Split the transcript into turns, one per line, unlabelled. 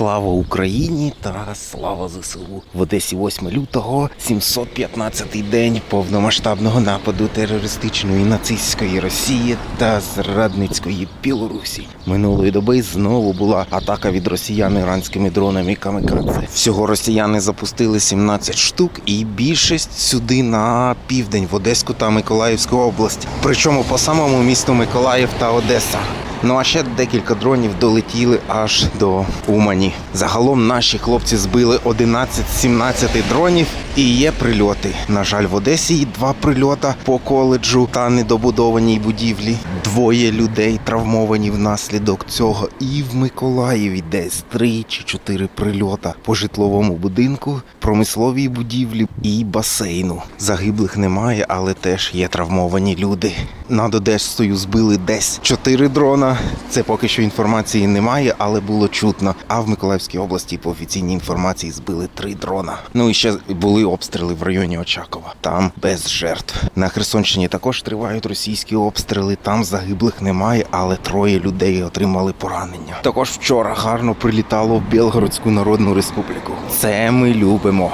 Слава Україні та слава ЗСУ. В Одесі 8 лютого, 715-й день повномасштабного нападу терористичної нацистської Росії та зрадницької Білорусі. Минулої доби знову була атака від росіян іранськими дронами камікадзе. Всього росіяни запустили 17 штук, і більшість сюди на південь в Одеську та Миколаївську область. Причому по самому місту Миколаїв та Одеса. Ну а ще декілька дронів долетіли аж до Умані. Загалом наші хлопці збили 11-17 дронів і є прильоти. На жаль, в Одесі є два прильота по коледжу та недобудованій будівлі. Двоє людей травмовані внаслідок цього. І в Миколаєві десь три чи чотири прильота по житловому будинку, промисловій будівлі і басейну. Загиблих немає, але теж є травмовані люди. Над Одесою збили десь чотири дрона. Це поки що інформації немає, але було чутно. А в Миколаївській області по офіційній інформації збили три дрона. Ну і ще були обстріли в районі Очакова. Там без жертв. На Херсонщині також тривають російські обстріли. Там загиблих немає, але троє людей отримали поранення. Також вчора гарно прилітало в Білгородську Народну Республіку. Це ми любимо.